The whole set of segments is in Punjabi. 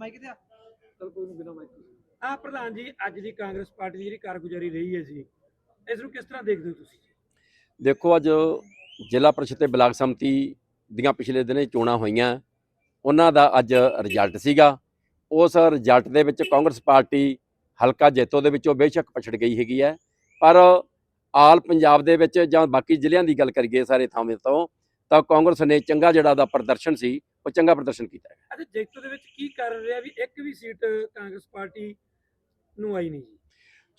ਮਾਈਕ ਤੇ ਆ? ਚਲ ਕੋਈ ਨਹੀਂ ਬਿਨਾ ਮਾਈਕ। ਆ ਪ੍ਰਧਾਨ ਜੀ ਅੱਜ ਦੀ ਕਾਂਗਰਸ ਪਾਰਟੀ ਦੀ ਜਿਹੜੀ ਕਾਰਗੁਜ਼ਾਰੀ ਰਹੀ ਹੈ ਜੀ ਇਸ ਨੂੰ ਕਿਸ ਤਰ੍ਹਾਂ ਦੇਖਦੇ ਹੋ ਤੁਸੀਂ? ਦੇਖੋ ਅੱਜ ਜ਼ਿਲ੍ਹਾ ਪਰਿਸ਼ਦ ਤੇ ਬਲਾਕ ਸੰਮਤੀ ਦੀਆਂ ਪਿਛਲੇ ਦਿਨੇ ਚੋਣਾਂ ਹੋਈਆਂ। ਉਹਨਾਂ ਦਾ ਅੱਜ ਰਿਜ਼ਲਟ ਸੀਗਾ। ਉਸ ਰਿਜ਼ਲਟ ਦੇ ਵਿੱਚ ਕਾਂਗਰਸ ਪਾਰਟੀ ਹਲਕਾ ਜੈਤੋ ਦੇ ਵਿੱਚੋਂ ਬੇਸ਼ੱਕ ਪਛੜ ਗਈ ਹੈਗੀ ਹੈ। ਪਰ ਆਲ ਪੰਜਾਬ ਦੇ ਵਿੱਚ ਜਾਂ ਬਾਕੀ ਜ਼ਿਲ੍ਹਿਆਂ ਦੀ ਗੱਲ ਕਰੀਏ ਸਾਰੇ ਥਾਵੇਂ ਤੋਂ ਤਾਂ ਕਾਂਗਰਸ ਨੇ ਚੰਗਾ ਜਿਹੜਾ ਉਹਦਾ ਪ੍ਰਦਰਸ਼ਨ ਸੀ। ਉਹ ਚੰਗਾ ਪ੍ਰਦਰਸ਼ਨ ਕੀਤਾ ਹੈ ਅੱਛਾ ਜੈਤੋ ਦੇ ਵਿੱਚ ਕੀ ਕਰ ਰਿਹਾ ਵੀ ਇੱਕ ਵੀ ਸੀਟ ਕਾਂਗਰਸ ਪਾਰਟੀ ਨੂੰ ਆਈ ਨਹੀਂ ਜੀ?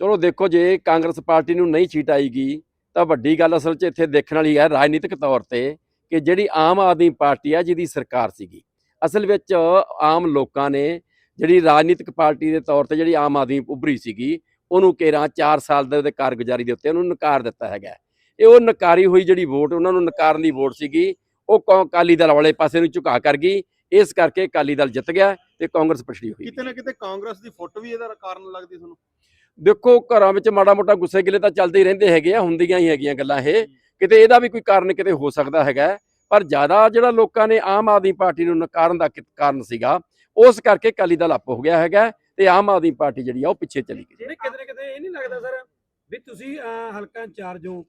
ਚਲੋ ਦੇਖੋ ਜੇ ਕਾਂਗਰਸ ਪਾਰਟੀ ਨੂੰ ਨਹੀਂ ਸੀਟ ਆਏਗੀ ਤਾਂ ਵੱਡੀ ਗੱਲ ਅਸਲ 'ਚ ਇੱਥੇ ਦੇਖਣ ਵਾਲੀ ਹੈ ਰਾਜਨੀਤਿਕ ਤੌਰ ਤੇ ਕਿ ਜਿਹੜੀ ਆਮ ਆਦਮੀ ਪਾਰਟੀ ਹੈ ਜਿਹਦੀ ਸਰਕਾਰ ਸੀਗੀ ਅਸਲ ਵਿੱਚ ਆਮ ਲੋਕਾਂ ਨੇ ਜਿਹੜੀ ਰਾਜਨੀਤਿਕ ਪਾਰਟੀ ਦੇ ਤੌਰ ਤੇ ਜਿਹੜੀ ਆਮ ਆਦਮੀ ਉੱਭਰੀ ਸੀਗੀ ਉਹਨੂੰ ਕੇਰਾਂ 4 ਸਾਲ ਦੇ ਕਾਰਗੁਜ਼ਾਰੀ ਦੇ ਉੱਤੇ ਉਹਨੂੰ ਨਕਾਰ ਦਿੱਤਾ ਹੈਗਾ। ਇਹ ਉਹ ਨਕਾਰੀ ਹੋਈ ਜਿਹੜੀ ਵੋਟ ਉਹਨਾਂ ਨੂੰ ਨਕਾਰਨ ਦੀ ਵੋਟ ਸੀਗੀ ਉਹ ਅਕਾਲੀ ਦਲ ਵਾਲੇ ਪਾਸੇ ਨੂੰ ਝੁਕਾ ਕਰ ਗਈ। ਇਸ ਕਰਕੇ ਅਕਾਲੀ ਦਲ ਜਿੱਤ ਗਿਆ ਤੇ ਕਾਂਗਰਸ ਪਛੜੀ ਹੋਈ। ਕਿਤੇ ਨਾ ਕਿਤੇ ਕਾਂਗਰਸ ਦੀ ਫੁੱਟ ਵੀ ਇਹਦਾ ਕਾਰਨ ਲੱਗਦੀ ਤੁਹਾਨੂੰ? ਦੇਖੋ ਘਰਾਂ ਵਿੱਚ ਮਾੜਾ ਮੋਟਾ ਗੁੱਸੇ ਗਿਲੇ ਤਾਂ ਚੱਲਦੇ ਹੀ ਰਹਿੰਦੇ ਹੈਗੇ ਆ ਹੁੰਦੀਆਂ ਹੀ ਹੈਗੀਆਂ ਗੱਲਾਂ ਇਹ। ਕਿਤੇ ਇਹਦਾ ਵੀ ਕੋਈ ਕਾਰਨ ਕਿਤੇ ਹੋ ਸਕਦਾ ਹੈਗਾ। ਪਰ ਜ਼ਿਆਦਾ ਜਿਹੜਾ ਲੋਕਾਂ ਨੇ ਆਮ ਆਦਮੀ ਪਾਰਟੀ ਨੂੰ ਨਕਾਰਨ ਦਾ ਕਾਰਨ ਸੀਗਾ ਉਸ ਕਰਕੇ ਅਕਾਲੀ ਦਲ ਅੱਪ ਹੋ ਗਿਆ ਹੈਗਾ ਤੇ ਆਮ ਆਦਮੀ ਪਾਰਟੀ ਜਿਹੜੀ ਆ ਉਹ ਪਿੱਛੇ ਚਲੀ ਗਈ। ਕਿਤੇ ਨਾ ਕਿਤੇ ਇਹ ਨਹੀਂ ਲੱਗਦਾ ਸਰ ਵੀ ਤੁਸੀਂ ਹਲਕਾ ਇੰਚਾਰਜ ਹੋ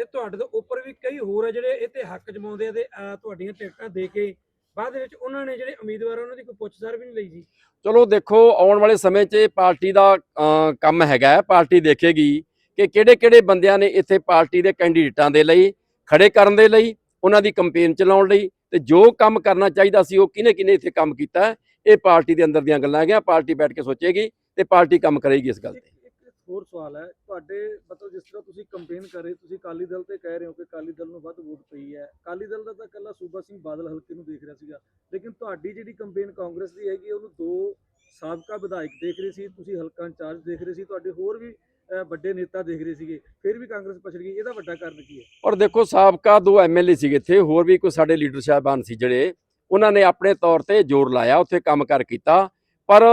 ਤੇ ਤੁਹਾਡੇ ਤੋਂ ਉੱਪਰ ਵੀ ਕਈ ਹੋਰ ਆ ਜਿਹੜੇ ਇਹ ਤੇ ਹੱਕ ਜਮਾਉਂਦੇ ਆ ਤੇ ਅਹ, ਤੁਹਾਡੀਆਂ ਟਿਕਟਾਂ ਦੇ ਕੇ ਬਾਅਦ ਵਿੱਚ ਉਹਨਾਂ ਨੇ ਜਿਹੜੇ ਉਮੀਦਵਾਰ ਆ, ਉਹਨਾਂ ਦੀ ਕੋਈ ਪੁੱਛਦਾਰ ਵੀ ਨਹੀਂ ਲਈ ਜੀ ਚਲੋ ਦੇਖੋ ਆਉਣ ਵਾਲੇ ਸਮੇਂ 'ਚ ਇਹ ਪਾਰਟੀ ਦਾ ਅ, ਕੰਮ ਹੈਗਾ ਹੈ। ਪਾਰਟੀ ਦੇਖੇਗੀ ਕਿ ਕਿਹੜੇ ਕਿਹੜੇ ਬੰਦਿਆਂ ਨੇ ਇੱਥੇ ਪਾਰਟੀ ਦੇ ਕੈਂਡੀਡੇਟਾਂ ਦੇ ਲਈ ਖੜੇ ਕਰਨ ਦੇ ਲਈ ਉਹਨਾਂ ਦੀ ਕੈਂਪੇਨ ਚਲਾਉਣ ਲਈ ਤੇ ਜੋ ਕੰਮ ਕਰਨਾ ਚਾਹੀਦਾ ਸੀ ਉਹ ਕਿਹਨੇ ਕਿਹਨੇ ਇੱਥੇ ਕੰਮ ਕੀਤਾ ਹੈ, ਇਹ ਪਾਰਟੀ ਦੇ ਅੰਦਰ ਦੀਆਂ ਗੱਲਾਂ ਹੈਗੀਆਂ ਪਾਰਟੀ ਬੈਠ ਕੇ ਸੋਚੇਗੀ ਤੇ ਪਾਰਟੀ ਕੰਮ ਕਰੇਗੀ ਇਸ ਗੱਲ ਤੇ ਹੋਰ ਸਵਾਲ ਹੈ। ਤੁਹਾਡੇ ਮਤਲਬ ਜਿਸ ਤਰ੍ਹਾਂ ਤੁਸੀਂ ਕੰਪੇਨ ਕਰ ਰਹੇ ਤੁਸੀਂ ਅਕਾਲੀ ਦਲ ਤੇ ਕਹਿ ਰਹੇ ਹੋ ਕਿ ਅਕਾਲੀ ਦਲ ਨੂੰ ਵੱਧ ਵੋਟ ਪਈ ਹੈ। ਅਕਾਲੀ ਦਲ ਦਾ ਤਾਂ ਇਕੱਲਾ ਸੂਬਾ ਸਿੰਘ ਬਾਦਲ ਹਲਕੇ ਨੂੰ ਦੇਖ ਰਿਹਾ ਸੀਗਾ। ਲੇਕਿਨ ਤੁਹਾਡੀ ਜਿਹੜੀ ਕੰਪੇਨ ਕਾਂਗਰਸ ਦੀ ਹੈਗੀ, ਉਹਨੂੰ ਦੋ ਸਾਬਕਾ ਵਿਧਾਇਕ ਦੇਖ ਰਹੇ ਸੀ, ਤੁਸੀਂ ਹਲਕਾ ਇੰਚਾਰਜ ਦੇਖ ਰਹੇ ਸੀ, ਤੁਹਾਡੇ ਹੋਰ ਵੀ ਵੱਡੇ ਨੇਤਾ ਦੇਖ ਰਹੇ ਸੀਗੇ। ਫਿਰ ਵੀ ਕਾਂਗਰਸ ਪਛੜ ਗਈ, ਇਹਦਾ ਵੱਡਾ ਕਾਰਨ ਕੀ ਹੈ? ਔਰ ਦੇਖੋ, ਸਾਬਕਾ ਦੋ ਐਮਐਲਏ ਸੀਗੇ ਇੱਥੇ, ਹੋਰ ਵੀ ਕੋਈ ਸਾਡੇ ਲੀਡਰ ਸਾਹਿਬਾਨ ਸੀ ਜਿਹੜੇ, ਉਹਨਾਂ ਨੇ ਆਪਣੇ ਤੌਰ ਤੇ ਜ਼ੋਰ ਲਾਇਆ, ਉੱਥੇ ਕੰਮ ਕਰ ਕੀਤਾ। ਪਰ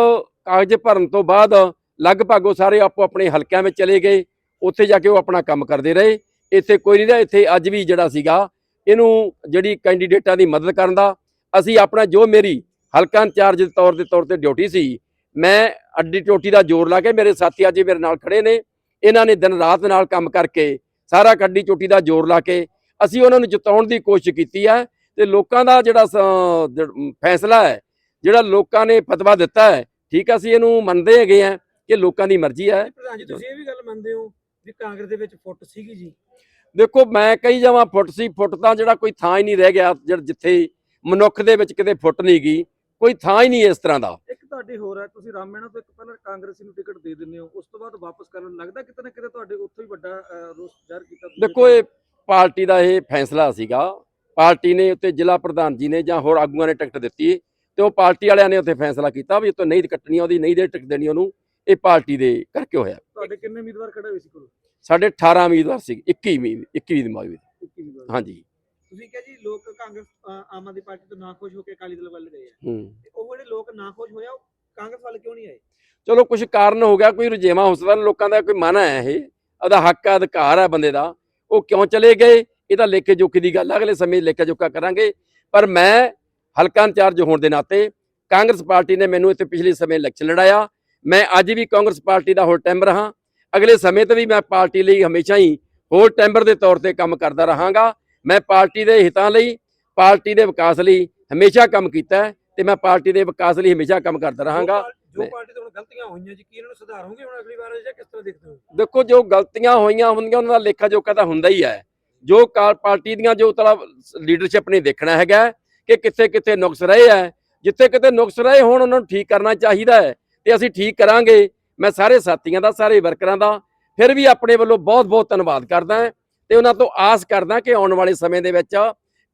ਕਾਗਜ਼ ਭਰਨ ਤੋਂ ਬਾਅਦ ਲਗਭਗ ਉਹ ਸਾਰੇ ਆਪੋ ਆਪਣੇ ਹਲਕਿਆਂ ਵਿੱਚ ਚਲੇ ਗਏ, ਉੱਥੇ ਜਾ ਕੇ ਉਹ ਆਪਣਾ ਕੰਮ ਕਰਦੇ ਰਹੇ। ਇੱਥੇ ਕੋਈ ਨਹੀਂ ਰਿਹਾ, ਇੱਥੇ ਅੱਜ ਵੀ ਜਿਹੜਾ ਸੀਗਾ, ਇਹਨੂੰ ਜਿਹੜੀ ਕੈਂਡੀਡੇਟਾਂ ਦੀ ਮਦਦ ਕਰਨ ਦਾ। ਅਸੀਂ ਆਪਣਾ ਜੋ ਮੇਰੀ ਹਲਕਾ ਇੰਚਾਰਜ ਦੇ ਤੌਰ ਦੇ ਤੌਰ ਤੇ ਡਿਊਟੀ ਸੀ, ਮੈਂ ਅੱਡੀ ਟੋਟੀ ਦਾ ਜ਼ੋਰ ਲਾ ਕੇ ਮੇਰੇ ਸਾਥੀ ਅੱਜ ਮੇਰੇ ਨਾਲ ਖੜੇ ਨੇ। ਇਹਨਾਂ ਨੇ ਦਿਨ ਰਾਤ ਨਾਲ ਕੰਮ ਕਰਕੇ ਸਾਰਾ ਕੱਡੀ ਚੋਟੀ ਦਾ ਜ਼ੋਰ ਲਾ ਕੇ ਅਸੀਂ ਉਹਨਾਂ ਨੂੰ ਜਿਤਾਉਣ ਦੀ ਕੋਸ਼ਿਸ਼ ਕੀਤੀ ਹੈ ਤੇ ਲੋਕਾਂ ਦਾ ਜਿਹੜਾ ਸ- ਫੈਸਲਾ ਹੈ, ਜਿਹੜਾ ਲੋਕਾਂ ਨੇ ਫਤਵਾ ਦਿੱਤਾ ਹੈ, ਠੀਕ ਹੈ ਅਸੀਂ ਇਹਨੂੰ ਮੰਨਦੇ ਹੈਗੇ ਆ। ਕਿ ਲੋਕਾਂ ਦੀ ਮਰਜ਼ੀ ਹੈ। ਪ੍ਰਧਾਨ ਜੀ ਤੁਸੀਂ ਇਹ ਵੀ ਗੱਲ ਮੰਨਦੇ ਹੋ ਵੀ ਕਾਂਗਰਸ ਦੇ ਵਿੱਚ ਫੁੱਟ ਸੀਗੀ ਜੀ? ਦੇਖੋ ਮੈਂ ਕਹੀ ਜਾਵਾਂ ਫੁੱਟ ਸੀ ਫੁੱਟ ਤਾਂ ਜਿਹੜਾ ਕੋਈ ਥਾਂ ਹੀ ਨਹੀਂ ਰਹਿ ਗਿਆ ਜਿਹੜਾ ਜਿੱਥੇ ਮਨੁੱਖ ਦੇ ਵਿੱਚ ਕਿਤੇ ਫੁੱਟ ਨਹੀਂ ਗਈ ਕੋਈ ਥਾਂ ਹੀ ਨਹੀਂ ਇਸ ਤਰ੍ਹਾਂ ਦਾ। ਇੱਕ ਤੁਹਾਡੀ ਹੋਰ ਹੈ ਤੁਸੀਂ ਰਾਮੇਣਾ ਤੋਂ ਇੱਕ ਪਹਿਲਾਂ ਕਾਂਗਰਸੀ ਨੂੰ ਟਿਕਟ ਦੇ ਦਿੰਦੇ ਹੋ ਉਸ ਤੋਂ ਬਾਅਦ ਵਾਪਸ ਕਰਨ ਲੱਗਦਾ ਕਿਤੇ ਨਾ ਕਿਤੇ ਤੁਹਾਡੇ ਉੱਥੋਂ ਹੀ ਵੱਡਾ ਰੋਸ ਜ਼ਾਹਰ ਕੀਤਾ। ਦੇਖੋ ਇਹ ਪਾਰਟੀ ਦਾ ਇਹ ਫੈਸਲਾ ਸੀਗਾ। ਪਾਰਟੀ ਨੇ ਉੱਤੇ ਜ਼ਿਲ੍ਹਾ ਪ੍ਰਧਾਨ ਜੀ ਨੇ ਜਾਂ ਹੋਰ ਆਗੂਆਂ ਨੇ ਟਿਕਟ ਦਿੱਤੀ ਤੇ ਉਹ ਪਾਰਟੀ ਵਾਲਿਆਂ ਨੇ ਉੱਥੇ ਫੈਸਲਾ ਕੀਤਾ ਵੀ ਉੱਤੇ ਨਹੀਂ ਕੱਟਣੀ ਉਹਦੀ ਨਹੀਂ ਦੇ ਟਿਕਟ ਦੇਣੀ ਉਹਨੂੰ। ਇਹ ਪਾਰਟੀ ਦੇ ਕਰਕੇ ਹੋਇਆ। ਤੁਹਾਡੇ ਕਿੰਨੇ ਉਮੀਦਵਾਰ ਖੜੇ ਹੋਏ ਸੀ ਕੋਲ? ਸਾਡੇ 18 ਉਮੀਦਵਾਰ ਸੀ 21 ਉਮੀਦ 21 ਉਮੀਦਵਾਰ 21 ਉਮੀਦਵਾਰ। ਹਾਂਜੀ। ਤੁਸੀਂ ਕਿਹਾ ਜੀ ਲੋਕ ਕਾਂਗਰਸ ਆਮ ਆਦਮੀ ਪਾਰਟੀ ਤੋਂ ਨਾਖੁਸ਼ ਹੋ ਕੇ ਅਕਾਲੀ ਦਲ ਵੱਲ ਗਏ ਆ। ਉਹ ਜਿਹੜੇ ਲੋਕ ਨਾਖੁਸ਼ ਹੋਇਆ ਉਹ ਕਾਂਗਰਸ ਵੱਲ ਕਿਉਂ ਨਹੀਂ ਆਏ? ਚਲੋ ਕੁਝ ਕਾਰਨ ਹੋ ਗਿਆ ਕੋਈ ਰੁਝੇਵਾਂ ਹੋ ਸਕਦਾ ਲੋਕਾਂ ਦਾ ਕੋਈ ਮਨ ਹੈ ਇਹ। ਉਹਦਾ ਹੱਕ ਹੈ ਅਧਿਕਾਰ ਹੈ ਬੰਦੇ ਦਾ ਉਹ ਕਿਉਂ ਚਲੇ ਗਏ? ਇਹ ਤਾਂ ਲੇਖੇ ਜੋਖੇ ਦੀ ਗੱਲ ਅਗਲੇ ਸਮੇਂ ਲੇਖਾ ਜੋਖਾ ਕਰਾਂਗੇ। ਪਰ ਮੈਂ ਹਲਕਾ ਇੰਚਾਰਜ ਹੋਣ ਦੇ ਨਾਤੇ ਕਾਂਗਰਸ ਪਾਰਟੀ ਨੇ ਮੈਨੂੰ ਇੱਥੇ ਪਿਛਲੇ ਸਮੇਂ ਇਲੈਕਸ਼ਨ ਲੜਾਇਆ। ਮੈਂ ਅੱਜ ਵੀ ਕਾਂਗਰਸ ਪਾਰਟੀ ਦਾ ਹੋਰ ਟੈਂਬਰ ਹਾਂ। ਅਗਲੇ ਸਮੇਂ ਤੇ ਵੀ ਮੈਂ ਪਾਰਟੀ ਲਈ ਹਮੇਸ਼ਾ ਹੀ ਹੋਰ ਟੈਂਬਰ ਦੇ ਤੌਰ ਤੇ ਕੰਮ ਕਰਦਾ ਰਹਾਂਗਾ। ਮੈਂ ਪਾਰਟੀ ਦੇ ਹਿੱਤਾਂ ਲਈ ਪਾਰਟੀ ਦੇ ਵਿਕਾਸ ਲਈ ਹਮੇਸ਼ਾ ਕੰਮ ਕੀਤਾ ਤੇ ਮੈਂ ਪਾਰਟੀ ਦੇ ਵਿਕਾਸ ਲਈ ਹਮੇਸ਼ਾ ਕੰਮ ਕਰਦਾ ਰਹਾਂਗਾ। ਜੋ ਪਾਰ- ਜੋ ਮੈਂ- ਪਾਰਟੀ ਤੋਂ ਹੁਣ ਗਲਤੀਆਂ ਹੋਈਆਂ ਜੀ ਕੀ ਇਹਨਾਂ ਨੂੰ ਸੁਧਾਰੋਗੇ ਹੁਣ ਅਗਲੀ ਵਾਰ ਜਾਂ ਕਿਸ ਤਰ੍ਹਾਂ ਦੇਖਦੇ ਹੋ? ਦੇਖੋ ਜੋ ਗਲਤੀਆਂ ਹੋਈਆਂ ਹੁੰਦੀਆਂ ਉਹਨਾਂ ਦਾ ਲੇਖਾ ਜੋਖਾ ਤਾਂ ਹੁੰਦਾ ਹੀ ਹੈ। ਜੋ ਕਾਰ ਪਾਰਟੀ ਦੀਆਂ ਜੋ ਤਲਾ ਲੀਡਰਸ਼ਿਪ ਨੇ ਦੇਖਣਾ ਹੈਗਾ ਕਿ ਕਿੱਥੇ ਕਿੱਥੇ ਨੁਕਸ ਰਹੇ ਹੈ। ਜਿੱਥੇ ਕਿਤੇ ਨੁਕਸ ਰਹੇ ਹੋਣ ਉਹਨਾਂ ਨੂੰ ਠੀਕ ਕਰਨਾ ਚਾਹੀਦਾ ਹੈ। ਤੇ ਅਸੀਂ ਠੀਕ ਕਰਾਂਗੇ। ਮੈਂ ਸਾਰੇ ਸਾਥੀਆਂ ਦਾ ਸਾਰੇ ਵਰਕਰਾਂ ਦਾ ਫਿਰ ਵੀ ਆਪਣੇ ਵੱਲੋਂ ਬਹੁਤ ਬਹੁਤ ਧੰਨਵਾਦ ਕਰਦਾ ਹਾਂ ਤੇ ਉਹਨਾਂ ਤੋਂ ਆਸ ਕਰਦਾ ਕਿ ਆਉਣ ਵਾਲੇ ਸਮੇਂ ਦੇ ਵਿੱਚ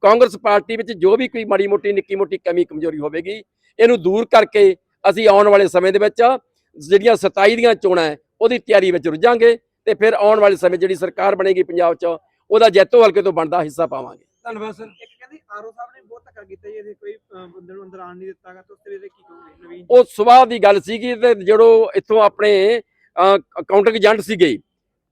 ਕਾਂਗਰਸ ਪਾਰਟੀ ਵਿੱਚ ਜੋ ਵੀ ਕੋਈ ਮਾੜੀ ਮੋਟੀ ਨਿੱਕੀ ਮੋਟੀ ਕਮੀ ਕਮਜ਼ੋਰੀ ਹੋਵੇਗੀ ਇਹਨੂੰ ਦੂਰ ਕਰਕੇ ਅਸੀਂ ਆਉਣ ਵਾਲੇ ਸਮੇਂ ਦੇ ਵਿੱਚ ਜਿਹੜੀਆਂ 27 ਦੀਆਂ ਚੋਣਾਂ ਹੈ ਉਹਦੀ ਤਿਆਰੀ ਵਿੱਚ ਰੁੱਝਾਂਗੇ ਤੇ ਫਿਰ ਆਉਣ ਵਾਲੇ ਸਮੇਂ ਜਿਹੜੀ ਸਰਕਾਰ ਬਣੇਗੀ ਪੰਜਾਬ 'ਚ ਉਹਦਾ ਜੈਤੋ ਹਲਕੇ ਤੋਂ ਬਣਦਾ ਹਿੱਸਾ ਪਾਵਾਂਗੇ। ਧੰਨਵਾਦ ਸਰ। ਇੱਕ ਕਹਿੰਦੇ ਆਰਓ ਸਾਹਿਬ ਧੱਕਾ ਕੀਤਾ ਜੀ, ਇਹਦੇ ਕੋਈ ਬੰਦੇ ਨੂੰ ਅੰਦਰ ਆਣ ਨਹੀਂ ਦਿੱਤਾਗਾ ਤਾਂ ਉਸ ਤੇ ਕੀ ਕਹੋਗੇ ਨਵੀਨ ਉਹ ਸਵਾਹ ਦੀ ਗੱਲ ਸੀਗੀ, ਤੇ ਜਿਹੜੋ ਇੱਥੋਂ ਆਪਣੇ ਅਕਾਊਂਟਿੰਗ ਏਜੰਟ ਸੀਗੇ,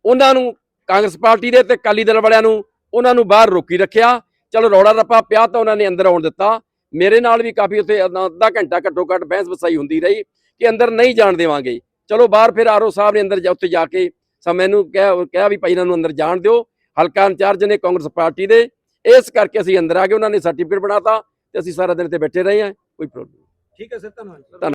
ਉਹਨਾਂ ਨੂੰ ਕਾਂਗਰਸ ਪਾਰਟੀ ਦੇ ਤੇ ਅਕਾਲੀ ਦਲ ਵਾਲਿਆਂ ਨੂੰ, ਉਹਨਾਂ ਨੂੰ ਬਾਹਰ ਰੋਕੀ ਰੱਖਿਆ, ਚਲੋ ਰੌਲਾ ਰੱਪਾ ਪਿਆ ਤਾਂ ਉਹਨਾਂ ਨੇ ਅੰਦਰ ਆਉਣ ਦਿੱਤਾ। ਮੇਰੇ ਨਾਲ ਵੀ ਕਾਫੀ ਉੱਥੇ ਅੱਧਾ ਘੰਟਾ ਘੱਟੋ ਘੱਟ ਬਹਿਸ ਵਸਾਈ ਹੁੰਦੀ ਰਹੀ ਕਿ ਅੰਦਰ ਨਹੀਂ ਜਾਣ ਦੇਵਾਂਗੇ। ਚਲੋ ਬਾਹਰ ਫਿਰ ਆਰਓ ਸਾਹਿਬ ਨੇ ਅੰਦਰ ਜਾ ਜਾ ਕੇ ਸਾ ਮੈਨੂੰ ਕਿਹਾ ਕਿਹਾ ਵੀ ਭਾਈ ਇਹਨਾਂ ਨੂੰ ਅੰਦਰ ਜਾਣ ਦਿਓ। ਹਲਕਾ ਇੰਚਾਰਜ ਨੇ ਕਾਂਗਰਸ ਪਾਰਟੀ ਦੇ ਇਸ ਕਰਕੇ ਅਸੀਂ ਅੰਦਰ ਆ ਗਏ, ਉਹਨਾਂ ਨੇ ਸਰਟੀਫਿਕੇਟ ਬਣਾਤਾ ਤੇ ਅਸੀਂ ਸਾਰਾ ਦਿਨ ਇੱਥੇ ਬੈਠੇ ਰਹੇ ਹਾਂ, ਕੋਈ ਪ੍ਰੋਬਲਮ ਠੀਕ ਹੈ ਸਰ, ਧੰਨਵਾਦ।